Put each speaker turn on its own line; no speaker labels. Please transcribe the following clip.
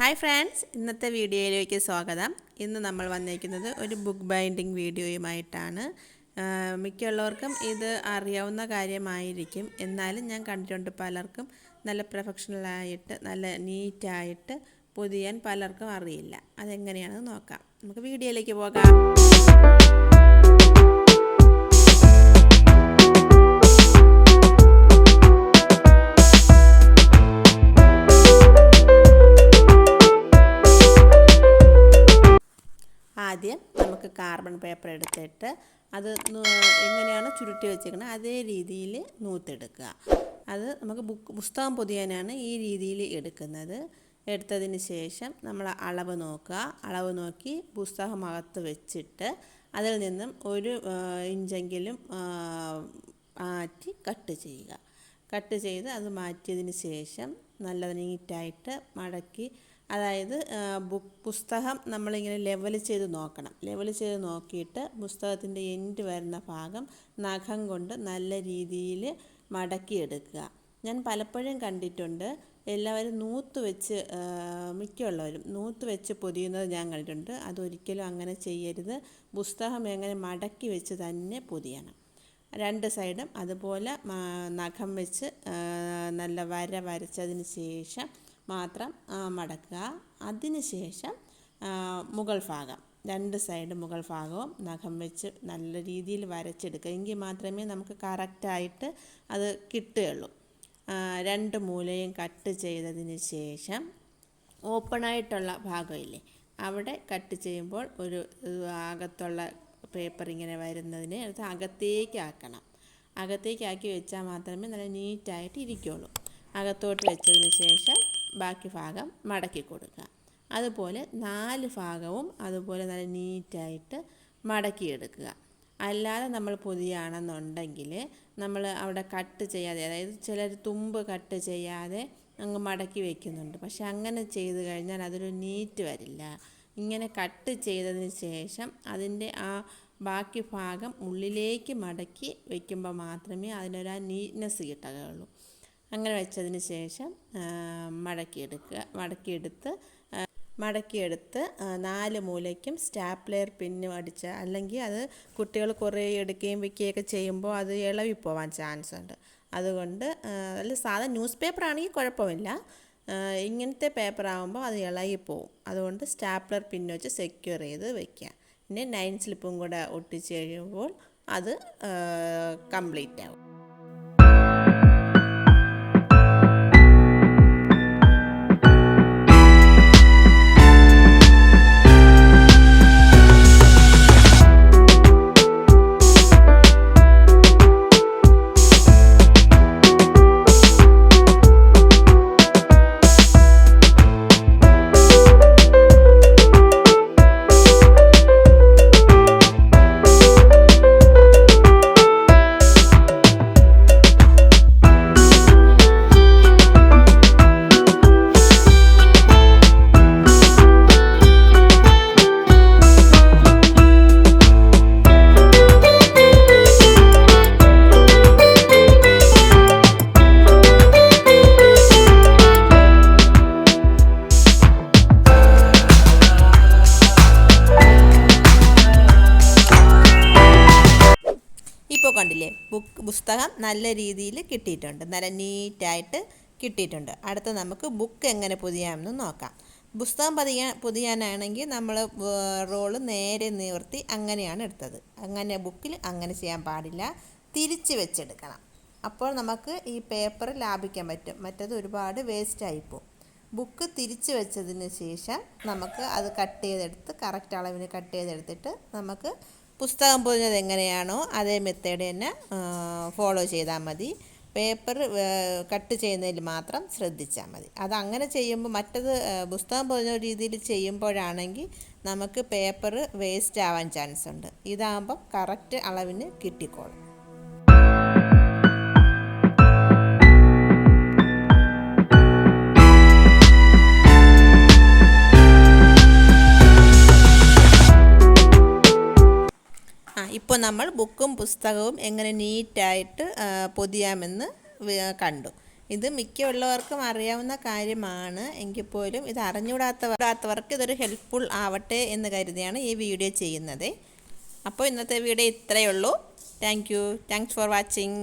Hi friends ഇന്നത്തെ വീഡിയോയിലേക്ക് സ്വാഗതം. ഇന്ന് നമ്മൾ വന്നിരിക്കുന്നത് ഒരു ബുക്ക് ബൈൻഡിങ് വീഡിയോയുമായിട്ടാണ്. മിക്കുള്ളവർക്കും ഇത് അറിയാവുന്ന കാര്യമായിരിക്കും. എന്നാലും ഞാൻ കണ്ടിട്ടുണ്ട് പലർക്കും നല്ല പ്രൊഫഷണലായിട്ട് നല്ല നീറ്റായിട്ട് പൊതിയാൻ പലർക്കും അറിയില്ല. അതെങ്ങനെയാണെന്ന് നോക്കാം. നമുക്ക് വീഡിയോയിലേക്ക് പോകാം. ആദ്യം നമുക്ക് കാർബൺ പേപ്പർ എടുത്തിട്ട് അത് എങ്ങനെയാണ് ചുരുട്ടി വെച്ചേക്കുന്നത് അതേ രീതിയിൽ നൂത്തെടുക്കുക. അത് നമുക്ക് ബുക്ക് പുസ്തകം പൊതിയാനാണ് ഈ രീതിയിൽ എടുക്കുന്നത്. എടുത്തതിന് ശേഷം നമ്മൾ അളവ് നോക്കുക. അളവ് നോക്കി പുസ്തകം അകത്ത് വെച്ചിട്ട് അതിൽ നിന്നും ഒരു ഇഞ്ചെങ്കിലും മാറ്റി കട്ട് ചെയ്യുക. കട്ട് ചെയ്ത് അത് മാറ്റിയതിന് ശേഷം നല്ല നീറ്റായിട്ട് മടക്കി അതായത് ബുക്ക് പുസ്തകം നമ്മളിങ്ങനെ ലെവൽ ചെയ്ത് നോക്കണം. ലെവൽ ചെയ്ത് നോക്കിയിട്ട് പുസ്തകത്തിന്റെ എൻഡ് വരുന്ന ഭാഗം നഖം കൊണ്ട് നല്ല രീതിയിൽ മടക്കിയെടുക്കുക. ഞാൻ പലപ്പോഴും കണ്ടിട്ടുണ്ട് എല്ലാവരും നൂത്ത് വെച്ച് മിക്കുള്ളവരും നൂത്ത് വെച്ച് പൊതിയുന്നത് ഞാൻ കണ്ടിട്ടുണ്ട്. അതൊരിക്കലും അങ്ങനെ ചെയ്യരുത്. പുസ്തകം എങ്ങനെ മടക്കി വെച്ച് തന്നെ പൊതിയണം. രണ്ട് സൈഡും അതുപോലെ നഖം വെച്ച് നല്ല വര വരച്ചതിന് ശേഷം മാത്രം മടക്കുക. അതിനുശേഷം മുകൾ ഭാഗം. രണ്ട് സൈഡ് മുകൾ ഭാഗവും നഖം വെച്ച് നല്ല രീതിയിൽ വരച്ചെടുക്കുക. എങ്കിൽ മാത്രമേ നമുക്ക് കറക്റ്റായിട്ട് അത് കിട്ടുകയുള്ളൂ. രണ്ട് മൂലയും കട്ട് ചെയ്തതിന് ശേഷം ഓപ്പണായിട്ടുള്ള ഭാഗമില്ലേ അവിടെ കട്ട് ചെയ്യുമ്പോൾ ഒരു അകത്തുള്ള പേപ്പർ ഇങ്ങനെ വരുന്നതിന് അത് അകത്തേക്ക് ആക്കണം. അകത്തേക്ക് ആക്കി വെച്ചാൽ മാത്രമേ നല്ല നീറ്റായിട്ട് ഇരിക്കുകയുള്ളൂ. അകത്തോട്ട് വെച്ചതിന് ശേഷം ബാക്കി ഭാഗം മടക്കി കൊടുക്കുക. അതുപോലെ നാല് ഭാഗവും അതുപോലെ നല്ല നീറ്റായിട്ട് മടക്കിയെടുക്കുക. അല്ലാതെ നമ്മൾ പൊതിയാണെന്നുണ്ടെങ്കിൽ നമ്മൾ അവിടെ കട്ട് ചെയ്യാതെ അതായത് ചിലർ തുമ്പ് കട്ട് ചെയ്യാതെ അങ്ങ് മടക്കി വെക്കുന്നുണ്ട്. പക്ഷെ അങ്ങനെ ചെയ്ത് കഴിഞ്ഞാൽ അതൊരു നീറ്റ് വരില്ല. ഇങ്ങനെ കട്ട് ചെയ്തതിന് ശേഷം അതിന്റെ ആ ബാക്കി ഭാഗം ഉള്ളിലേക്ക് മടക്കി വയ്ക്കുമ്പോൾ മാത്രമേ അതിനൊരു ആ നീറ്റ്നെസ് കിട്ടുകയുള്ളൂ. അങ്ങനെ വെച്ചതിന് ശേഷം മടക്കിയെടുക്കുക മടക്കിയെടുത്ത് മടക്കിയെടുത്ത് നാല് മൂലയ്ക്കും സ്റ്റാപ്ലെയർ പിന്നും അടിച്ച അല്ലെങ്കിൽ അത് കുട്ടികൾ കുറേ എടുക്കുകയും വയ്ക്കുകയൊക്കെ ചെയ്യുമ്പോൾ അത് ഇളവിപ്പോവാൻ ചാൻസ് ഉണ്ട്. അതുകൊണ്ട് അല്ല സാധാ ന്യൂസ് പേപ്പർ ആണെങ്കിൽ കുഴപ്പമില്ല ഇങ്ങനത്തെ പേപ്പർ ആകുമ്പോൾ അത് ഇളകിപ്പോവും അതുകൊണ്ട് സ്റ്റാപ്ലർ പിന്ന് വെച്ച് സെക്യൂർ ചെയ്ത് വെക്കുക. പിന്നെ നൈൻ സ്ലിപ്പും കൂടെ ഒട്ടിച്ച് കഴിയുമ്പോൾ അത് കംപ്ലീറ്റ് ആവും ഇപ്പോൾ കണ്ടില്ലേ? ബുക്ക് പുസ്തകം നല്ല രീതിയിൽ കിട്ടിയിട്ടുണ്ട്. നല്ല നീറ്റായിട്ട് കിട്ടിയിട്ടുണ്ട്. അടുത്ത നമുക്ക് ബുക്ക് എങ്ങനെ പൊതിയാമെന്ന് നോക്കാം. പുസ്തകം പതിയാ പൊതിയാനാണെങ്കിൽ നമ്മൾ റോൾ നേരെ നിവർത്തി അങ്ങനെയാണ് എടുത്തത്. അങ്ങനെ ബുക്കിൽ അങ്ങനെ ചെയ്യാൻ പാടില്ല. തിരിച്ച് വെച്ചെടുക്കണം. അപ്പോൾ നമുക്ക് ഈ പേപ്പർ ലാഭിക്കാൻ പറ്റും. മറ്റത് ഒരുപാട് വേസ്റ്റായി പോകും ബുക്ക് തിരിച്ച് വെച്ചതിന് ശേഷം നമുക്ക് അത് കട്ട് ചെയ്തെടുത്ത് കറക്റ്റ് അളവിന് കട്ട് ചെയ്തെടുത്തിട്ട് നമുക്ക് പുസ്തകം പൊതിഞ്ഞത് എങ്ങനെയാണോ അതേ മെത്തേഡ് തന്നെ ഫോളോ ചെയ്താൽ മതി. പേപ്പർ കട്ട് ചെയ്യുന്നതിൽ മാത്രം ശ്രദ്ധിച്ചാൽ മതി. അത് അങ്ങനെ ചെയ്യുമ്പോൾ മറ്റത് പുസ്തകം പൊതിഞ്ഞ രീതിയിൽ ചെയ്യുമ്പോഴാണെങ്കിൽ നമുക്ക് പേപ്പർ വേസ്റ്റ് ആവാൻ ചാൻസ് ഉണ്ട്. ഇതാകുമ്പം കറക്റ്റ് അളവിന് കിട്ടിക്കോളും. ഇപ്പോൾ നമ്മൾ ബുക്കും പുസ്തകവും എങ്ങനെ നീറ്റായിട്ട് പൊതിയാമെന്ന് കണ്ടു. ഇത് മിക്കുള്ളവർക്കും അറിയാവുന്ന കാര്യമാണ്. എങ്കിൽ പോലും ഇത് അറിഞ്ഞുകൂടാത്തവർക്ക് ഇതൊരു ഹെൽപ്ഫുൾ ആവട്ടെ എന്ന് കരുതിയാണ് ഈ വീഡിയോ ചെയ്യുന്നത്. അപ്പോൾ ഇന്നത്തെ വീഡിയോ ഇത്രയേ ഉള്ളൂ. Thank you. Thanks for watching.